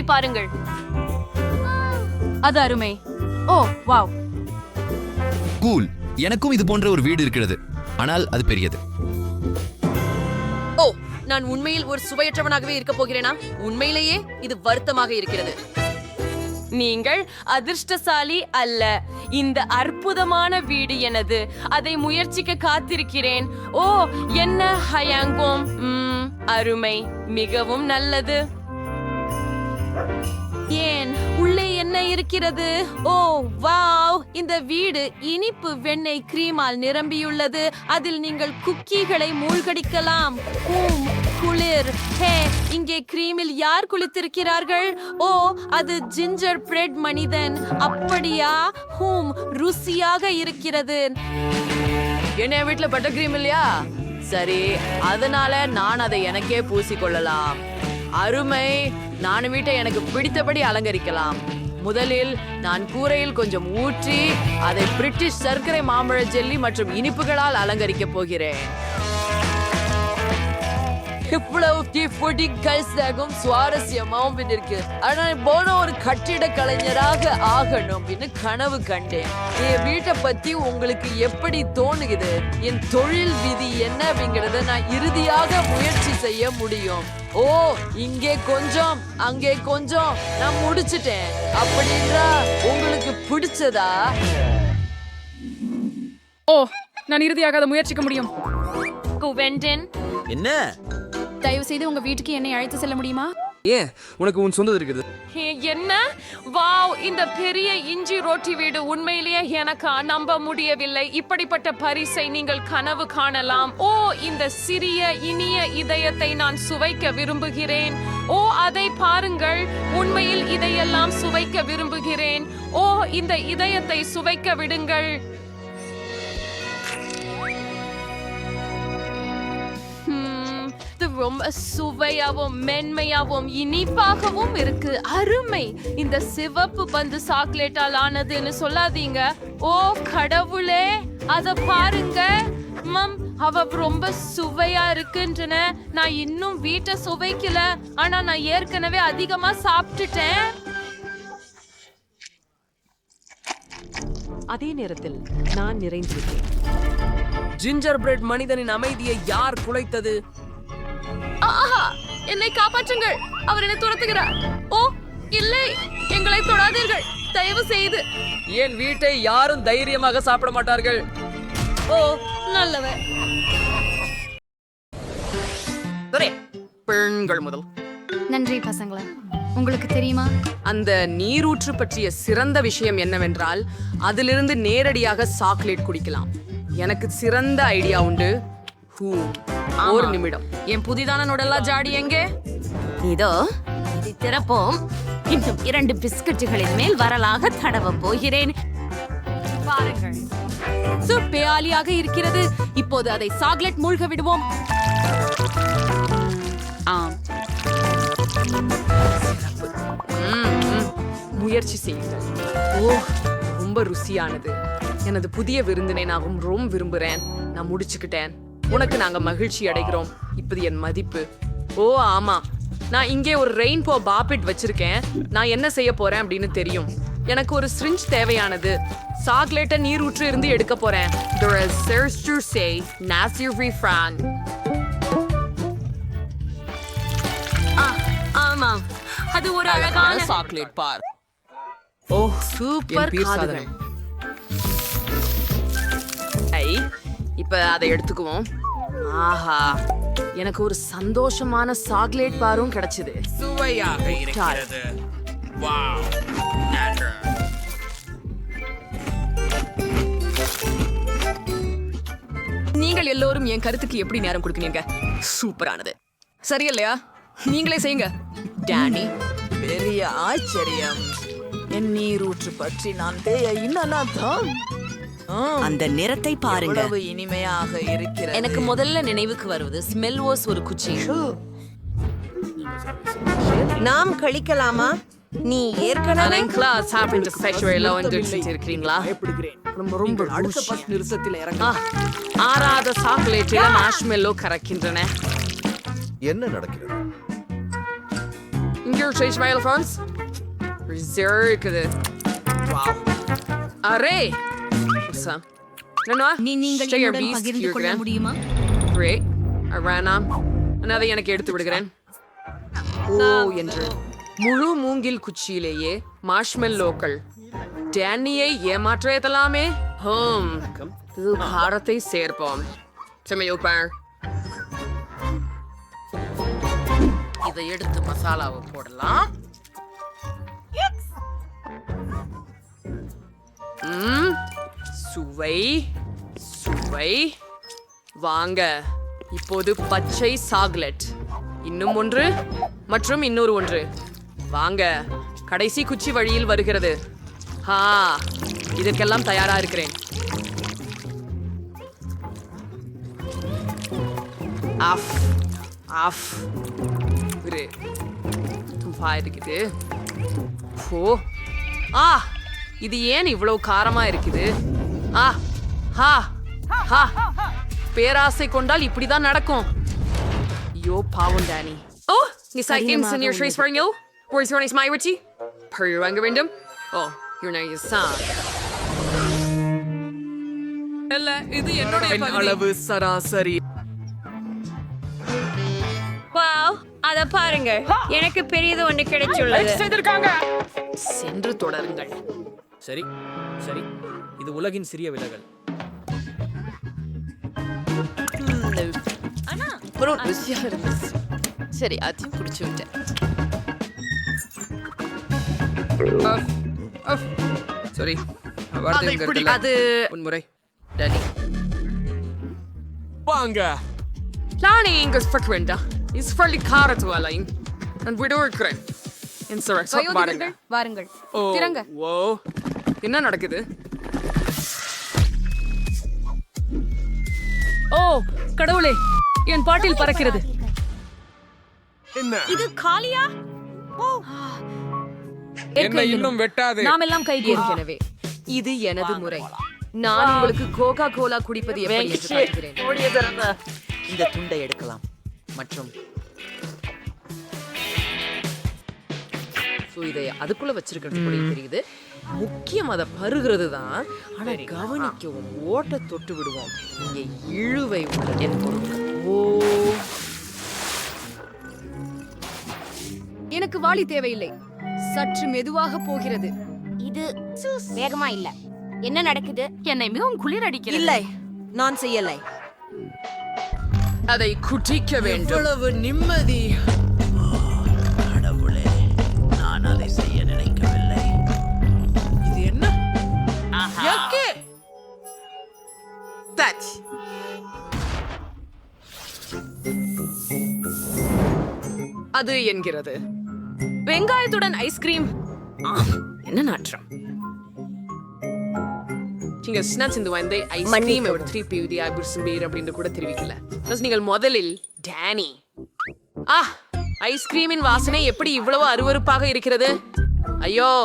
இதை பாருங்கள். அது அருமை. Oh wow. கூல். எனக்கும் இது போன்ற ஒரு வீடு இருக்கிறது. ஆனால் அது பெரியது. ஓ நான் உண்மையில் ஒரு சுவையற்றவனாகவே இருக்க போகிறேனா? உண்மையிலேயே இது வருத்தமாக இருக்கிறது. நீங்கள் அதிர்ஷ்டசாலி அல்ல. இந்த அற்புதமான வீடு எனது. அதை முயற்சிக்க காத்திருக்கிறேன். ஓ என்ன ஹயாங்கோம்? அருமை. மிகவும் நல்லது. ஏன் உள்ளே என்ன இருக்கிறது? Oh wow! இந்த வீடு இனிப்பு வெண்ணெய் கிரீமால் நிரம்பியுள்ளது. அதில் நீங்கள் குக்கீகளை மூழ்கடிக்கலாம். ஊம் குளிர். ஹே இங்கே கிரீமில் யார் குளித்திருக்கிறார்கள்? ஓ அது ஜிஞ்சர் பிரெட் மனிதன். அப்படியா? ஹூம் ருசியாக இருக்கிறது. என்ன என் வீட்டுல பட்டர் கிரீம் இல்லையா? சரி அதனால நான் அதை எனக்கே பூசிக்கொள்ளலாம் அருமை. நான் வீட்டை எனக்கு பிடித்தபடி அலங்கரிக்கலாம். முதலில் நான் கூரையில் கொஞ்சம் ஊற்றி அதை பிரிட்டிஷ் சர்க்கரை மாம்பழ ஜெல்லி மற்றும் இனிப்புகளால் அலங்கரிக்கப் போகிறேன். இவ்வளவு தீப்பொடிகள் சகம் சுவாரஸ்யமாவும் இருக்கு ஆனா போன ஒரு கட்டிட கலைஞராக ஆகணும் கனவு கண்டேன். என் வீட்டை பத்தி உங்களுக்கு எப்படி தோணுகிறது? என் தொழில் விதி என்ன அப்படிங்கறத நான் இறுதியாக முயற்சி செய்ய முடியும். ஓ இங்கே கொஞ்சம் அங்கே கொஞ்சம் நான் முடிச்சிட்டேன். அப்படின்றா உங்களுக்கு பிடிச்சதா? ஓ நான் இறுதியாக அதை முயற்சிக்க முடியும். குவென்டன். என்ன? தயவு செய்து உங்க வீட்டுக்கு என்னை அழைத்து செல்ல முடியுமா? ஏன்? உனக்கு உன் சொந்தது இருக்குது. என்ன? வாவ் இந்த பெரிய இஞ்சி ரொட்டி வீடு உண்மையிலேயே எனக்கு? நம்ப முடியவில்லை. இப்படிப்பட்ட பரிசை நீங்கள் கனவு காணலாம். ஓ இந்த சிறிய இனிய இதயத்தை நான் சுவைக்க விரும்புகிறேன். ஓ அதை பாருங்கள். உண்மையில் இதையெல்லாம் சுவைக்க விரும்புகிறேன். ஓ இந்த இதயத்தை சுவைக்க விடுங்கள். இது ரொம்ப சுவையாவும் மென்மையாவும் இனிப்பாகவும் இருக்கு. அருமை! இந்த சிவப்பு பந்து சாக்லேட்டால் ஆனதுன்னு சொல்லாதீங்க. ஓ கடவுளே! அத பாருங்க. மம் அவ ரொம்ப சுவையா இருக்குன்றன. நான் இன்னும் வீட்டை சுவைக்கல. ஆனா நான் ஏற்கனவே அதிகமா சாப்பிட்டுட்டேன். அதே நேரத்தில் நான் நிறைந்திருக்கேன். ஜிஞ்சர் பிரெட் மனிதனின் அமைதியை யார் குலைத்தது? ஆஹா என்னை காப்பாற்றுங்கள். அவர் என்னை துரத்துகிறார். ஓ இல்லை எங்களை தொடாதீர்கள். தயவு செய்து. என் வீட்டை யாரும் தைரியமாக சாப்பிட மாட்டார்கள்? ஓ நல்லவர். சரி பெண்கள் முதல். நன்றி பசங்களா. உங்களுக்கு தெரியுமா? அந்த நீரூற்று பற்றிய சிறந்த விஷயம் என்னவென்றால் அதிலிருந்து நேரடியாக சாக்லேட் குடிக்கலாம். எனக்கு சிறந்த ஐடியா உண்டு. ஹூ, ஒரு நிமிடம். என் புதிதான நுடல்லா ஜாடி எங்கே? இதோ இதை திறப்போம். இன்னும் இரண்டு பிஸ்கட்டுகளின் மேல் வரலாக தடவ போகிறேன். பாருங்கள். சுப்பேயாலியாக இருக்கிறது. இப்போது அதை சாக்லேட் மூழ்க விடுவோம். ஆம். முயற்சி செய்யுங்கள். ஓ ரொம்ப ருசியானது. எனது புதிய விருந்தினை நான் ரொம்ப விரும்புறேன். நான் முடிச்சுக்கிட்டேன். உனக்கு நாங்க மகிழ்ச்சி அடைகிறோம். இப்பது என் மதிப்பு. ஓ ஆமா. நான் இங்கே ஒரு ரெயின்போ பாப்பிட் வச்சிருக்கேன். நான் என்ன செய்ய போறேன் அப்படின்னு தெரியும். எனக்கு ஒரு ஸ்ரிஞ்ச் தேவையானது. சாக்லேட்டை நீர் ஊற்று இருந்து எடுக்க போறேன். ஆமாம் அது ஒரு அழகான சாக்லேட் பார். ஓ சூப்பர் காதுகள். ஐ இப்ப அதை எடுத்துக்குவோம். ஆஹா. எனக்கு ஒரு சந்தோஷமான சாக்லேட் பாரும் கிடைச்சது. சுவையாக இருக்கிறது. வாவ். நீங்கள் எல்லோரும் என் கருத்துக்கு எப்படி நேரம் கொடுக்குறீங்க சூப்பரானது. சரியில்லையா? நீங்களே செய்யுங்க. டேனி பெரிய ஆச்சரியம். என் நீரூற்று பற்றி நான் இன்னதான் அந்த நிறத்தை பாருங்க. எவ்வளவு இனிமையாக இருக்கிறது. எனக்கு முதல்ல நினைவுக்கு வருவது ஸ்மெல் வாஸ் ஒரு குச்சி. நாம் கழிக்கலாமா? நீ ஏற்கனவே அலங்க்லா சாப்பிட்டு ஃபேக்டரியில வந்து இருக்கிறீங்களா ரொம்ப ரொம்ப அடுத்த பஸ் நிறுத்தத்தில் இறங்க. ஆறாத சாக்லேட்டில் மாஷ்மெல்லோ கறக்கின்றன என்ன நடக்கிறது? இங்கே மயில் ஃப்ரான்ஸ் ரிசர்வ் இருக்குது. வாவ் அரே சாம் என்னண்ணா நீ நீங்கள் Stay your என்னுடன் beast பகிர்ந்து கொள்ள இருக்கிறேன். முடியுமா? Great. வேணாம் நான் அதை எனக்கு எடுத்து விடுகிறேன். ஓ என்று. முழு மூங்கில் குச்சியிலேயே மார்ஷ்மெல்லோக்கள் டேனியை ஏமாற்றலாமே ஹோம். இது காரத்தை சேர்ப்போம். செமையோப்பார் இதை எடுத்து மசாலாவை போடலாம். ம். சுவை சுவை. வாங்க இப்போது பச்சை சாக்லெட். இன்னும் ஒன்று மற்றும் இன்னொரு ஒன்று. வாங்க கடைசி குச்சி வழியில் வருகிறது. ஹா இதற்கெல்லாம் தயாரா இருக்கிறேன். Off off. இரு. தும்பா இருக்குது. ஓ ஆ இது ஏன் இவ்வளவு காரமா இருக்குது? ஆ ஹா ஹா. பேராசை கொண்டால் இப்படிதான் நடக்கும். ஐயோ பாவம் டேனி. ஓ நீ your trace for you where's your nice mayority per வாங்க வேண்டும். ஓ you're now your son இல்ல இது என்னுடைய அளவு சராசரி. வாவ் அத பாருங்க. எனக்கு பெரியது ஒண்ணு கிடைச்சுள்ளது. சென்று தொடருங்கள். சரி சரி. இது உலகின் சிறிய விலகல். இருந்துச்சு சரி அதையும் குடிச்சு விட்டேன். சாரி வார்த்தை அது முன்முறை. டாடி வாங்க. நானே இங்க ஸ்பெக் வேண்டாம் இஸ் ஃபர்லி காரத்து அலைன் நான் விட இருக்கிறேன் இன்சரக்ட் பாருங்க வயோதிகர்கள், வாருங்கள். ஓ திறங்க. ஓ என்ன நடக்குது? ஓ கடவுளே என் பாட்டில் பறக்கிறது. இது காலியா? என்ன இன்னும் வெட்டாது. நாம் எல்லாம் கைது ஏற்கனவே இது எனது முறை. நான் உங்களுக்கு கோகா கோலா குடிப்பது எப்படி என்று காட்டுகிறேன். இந்த துண்டை எடுக்கலாம். மற்றும் ஸோ இதை அதுக்குள்ள வச்சிருக்கிறது கூட தெரியுது. முக்கியம் அதை பருகிறது தான். ஆனா கவனிக்கவும் ஓட்ட தொட்டு விடுவோம். இங்கே இழுவை என் பொருட்கள் ஓ. எனக்கு வாளி தேவையில்லை. சற்று மெதுவாக போகிறது. இது வேகமா இல்ல. என்ன நடக்குது? என்னை மிகவும் குளிர் அடிக்கிறது. இல்லை. நான் செய்யலை. அதை குடிக்க வேண்டும். நிம்மதி. நான் அதை செய்ய நினைக்கவில்லை இது என்ன யக்கே! அது என்கிறது. வெங்காயத்துடன் ஐஸ்கிரீம் என்ன நாற்றம். நீங்க ஸ்நாக்ஸ் இந்த வந்து ஐஸ்கிரீம் திருப்பி இது பேர் அப்படின்னு கூட தெரிவிக்கல. நீங்கள் முதலில் டேனி ஆ ஐஸ்கிரீமின் வாசனை எப்படி இவ்வளவு அருவருப்பாக இருக்கிறது? ஐயோ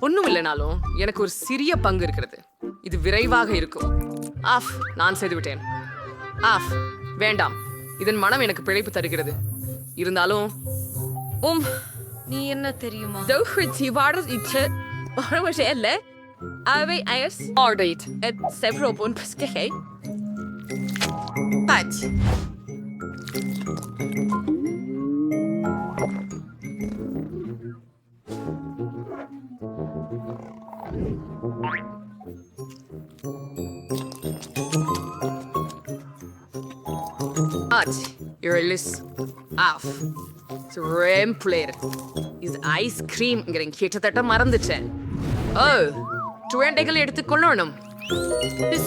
ஒண்ணும் இல்லைனாலும் எனக்கு ஒரு சிறிய பங்கு இருக்கிறது. இது விரைவாக இருக்கும். ஆஃப் நான் செய்து விட்டேன் ஆஃப் வேண்டாம். இதன் மனம் எனக்கு பிழைப்பு தருகிறது. இருந்தாலும் உம். நீ என்ன தெரியுமா? Dochretí war ite war sé le a bheith agus ஆர்டேட் et sebrobun pescaché but At Irilis ஆஃப் ரேம்ப்ளேர் இது ஐஸ்கிரீம்ங்கிறேன் கிட்டத்தட்ட மறந்துட்டேன். ஓ டுவெண்டைகள் எடுத்துக்கொள்ளணும்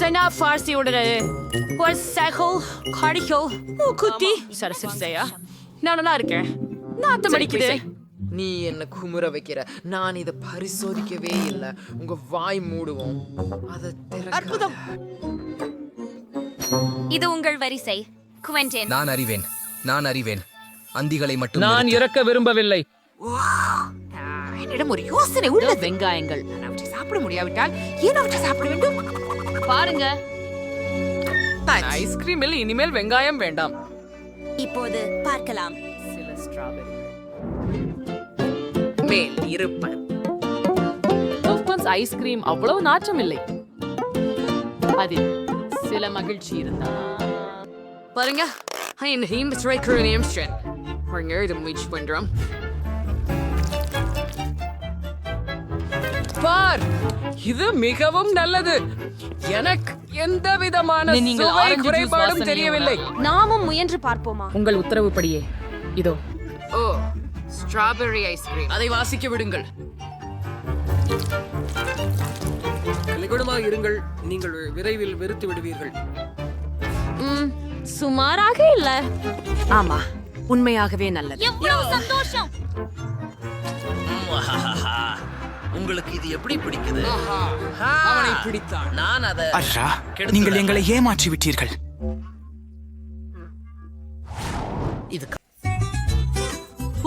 Dyna farsi order ஒரு சகல் காடிக்கல் குத்தி சரசியா நான் நல்லா இருக்கேன். நாத்தம் அடிக்குது நீ என்ன குமுற வைக்கிற? நான் இதை பரிசோதிக்கவே இல்லை. உங்க வாய் மூடுவோம். அதை அற்புதம். இது உங்கள் வரிசை. குவென்டேன். நான் அறிவேன். நான் அறிவேன். அந்திகளை மட்டும் நான் இறக்க விரும்பவில்லை. என்னிடம் ஒரு யோசனை உள்ள வெங்காயங்கள். நான் அவற்றை சாப்பிட முடியாவிட்டால் ஏன் அவற்றை சாப்பிட வேண்டும்? பாருங்க. ஐஸ்கிரீமில் இனிமேல் வெங்காயம் வேண்டாம். இப்போது பார்க்கலாம். மேல் இருப்பேன் டோஃபன்ஸ் ஐஸ்கிரீம் அவ்வளவு நாற்றம் இல்லை அதில் சில மகிழ்ச்சி இருந்தா பாருங்க இதை முயற்சி பண்றோம். பார் இது மிகவும் நல்லது. எனக்கு எந்த விதமான குறைபாடும் தெரியவில்லை. நாமும் முயன்று பார்ப்போமா? உங்கள் உத்தரவுப்படியே இதோ. ஓ ஸ்ட்ராபெரி ஐஸ்கிரீம் அதை வாசிக்க விடுங்கள். கலிகுணமாக இருங்கள் நீங்கள் விரைவில் வெறுத்து விடுவீர்கள். ம், சுமாராக இல்ல. ஆமா உண்மையாகவே நல்லது. எவ்வளவு சந்தோஷம். உங்களுக்கு இது எப்படி பிடிக்குது? அவனை பிடித்தான். நான் அதை நீங்கள் எங்களை ஏமாற்றி விட்டீர்கள்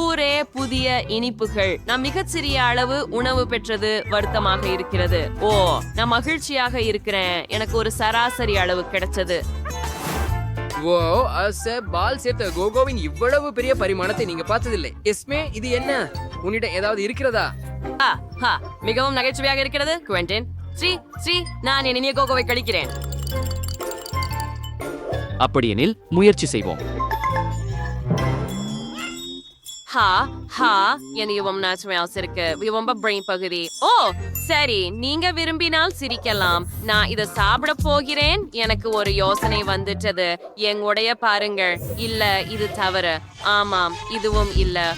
பூரே புதிய இனிப்புகள். நான் மிகச்சிறிய அளவு உணவு பெற்றது வருத்தமாக இருக்கிறது. ஓ நான் மகிழ்ச்சியாக இருக்கிறேன். எனக்கு ஒரு சராசரி அளவு கிடைச்சது. ஓ அச பால் சேர்த்த கோகோவின் இவ்வளவு பெரிய பரிமாணத்தை நீங்க பார்த்ததில்லை. எஸ்மே இது என்ன? உன்னிடம் ஏதாவது இருக்கிறதா? மிகவும் நகைச்சுவையாக இருக்கிறது குவென்டின். ஸ்ரீ ஸ்ரீ நான் என் இனிய கோகோவை கழிக்கிறேன். அப்படியெனில் முயற்சி செய்வோம். ஹா ஹா எனக்கு இவம் நாச்சுமையாஸ் இருக்கு இவம்ப பிரெயின் பகுதி. ஓ சரி நீங்க விரும்பினால் சிரிக்கலாம். நான் இதை சாப்பிட போகிறேன். எனக்கு ஒரு யோசனை வந்துட்டது. எங்குடைய பாருங்கள். இல்ல இது தவறு. ஆமாம் இதுவும் இல்ல.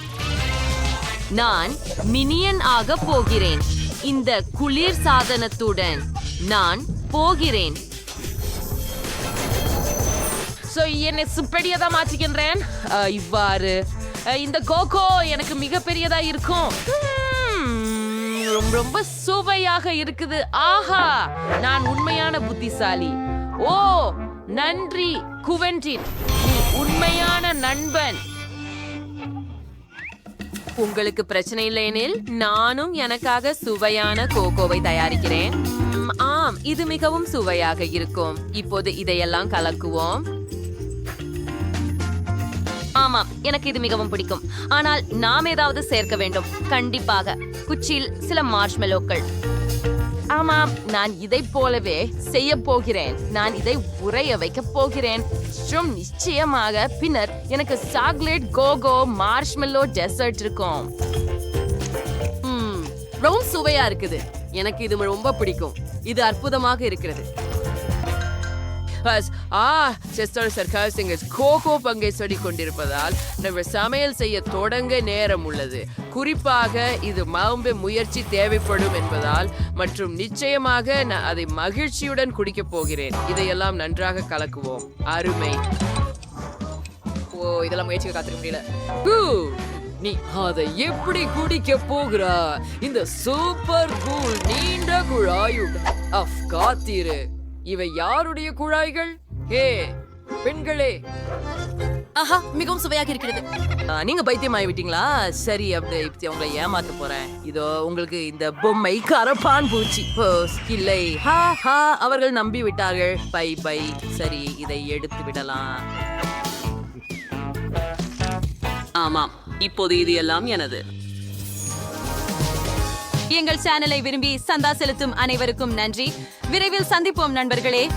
நான் மினியன் ஆக போகிறேன். இந்த குளிர் சாதனத்துடன் நான் போகிறேன். என்னை சுப்படியதான் மாற்றிக்கின்றேன் இவ்வாறு. இந்த கோகோ எனக்கு மிகப்பெரியதா இருக்கும். ரொம்ப ரொம்ப சுவையாக இருக்குது. ஆஹா நான் உண்மையான புத்திசாலி. ஓ நன்றி குவென்டின். நீ உண்மையான நண்பன். உங்களுக்கு பிரச்சனை இல்லையெனில் நானும் எனக்காக சுவையான கோகோவை தயாரிக்கிறேன். ஆம் இது மிகவும் சுவையாக இருக்கும். இப்போது இதையெல்லாம் கலக்குவோம். ஆமாம் எனக்கு இது மிகவும் பிடிக்கும். ஆனால் நாம் ஏதாவது சேர்க்க வேண்டும். கண்டிப்பாக. குச்சியில் சில மார்ஷ்மெலோக்கள் ஆமாம் நான் இதை போலவே செய்ய போகிறேன். நான் இதை உறைய வைக்க போகிறேன். மற்றும் நிச்சயமாக பின்னர் எனக்கு சாக்லேட் கோகோ மார்ஷ்மெல்லோ டெசர்ட் இருக்கும். ரொம்ப சுவையா இருக்குது. எனக்கு இது ரொம்ப பிடிக்கும். இது அற்புதமாக இருக்கிறது. ஆ செஸ்டர் சர்க்காஸ் எங்கள் கோகோ பங்கை சொல்லிக் கொண்டிருப்பதால் நம்ம சமையல் செய்ய தொடங்க நேரம் உள்ளது. குறிப்பாக இது மாம்பு முயற்சி தேவைப்படும் என்பதால் மற்றும் நிச்சயமாக நான் அதை மகிழ்ச்சியுடன் குடிக்கப் போகிறேன். இதையெல்லாம் நன்றாக கலக்குவோம். அருமை. ஓ இதெல்லாம் முயற்சிக்க காத்திருக்க முடியல. நீ அதை எப்படி குடிக்க போகிறா இந்த சூப்பர் கூல் நீண்ட குழாயுடன் அஃப் காத்திரு. இவை யாருடைய குழாய்கள்? ஹே பெண்களே. ஆஹா மிகவும் சுவையாக இருக்கிறது. நீங்க பைத்தியமாயி விட்டீங்களா சரி அப்படி இப்படி உங்களை ஏமாத்த போறேன். இதோ உங்களுக்கு இந்த பொம்மை கரப்பான் பூச்சி. இல்லை. ஹா ஹா அவர்கள் நம்பி விட்டார்கள் பை பை. சரி இதை எடுத்து விடலாம். ஆமாம் இப்போது இது எல்லாம் எனது. எங்கள் சேனலை விரும்பி சந்தா செலுத்தும் அனைவருக்கும் நன்றி. விரைவில் சந்திப்போம் நண்பர்களே.